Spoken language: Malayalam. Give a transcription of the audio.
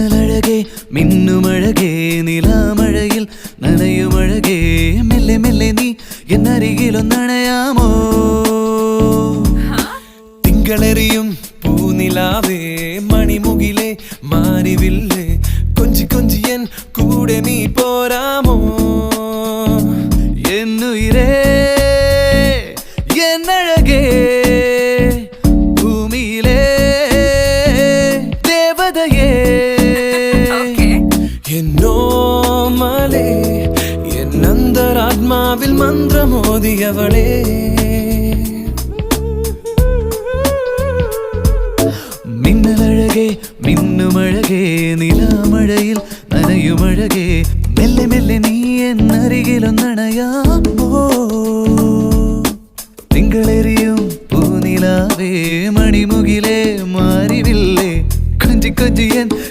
മിന്നലഴകേ മിന്നുമഴകേ നിലാമഴയിൽ നനയുമഴകേ. മെല്ലെ മെല്ലെ നീ എന്നരികിലൊന്നണയാമോ? തിങ്കളെറിയും പൂനിലാവേ മണിമുകിലെ മാരിവില്ലേ കൊഞ്ചി കൊഞ്ചിയൻ എന്നോ മലേ എന്നന്തരാത്മാവിൽ മന്ത്രമോദിയവളേ മിന്നലഴകേ മിന്നുമഴകേ നിലാമഴയിൽ നനയുമഴകേ മെല്ലെ മെല്ലെ നീ എന്നരികിലൊന്നണയാമോ തിങ്കളെറിയും പൂനിലാവേ മണിമുകിലേ മാറിവില്ലേ കൊഞ്ചി കൊഞ്ചിയൻ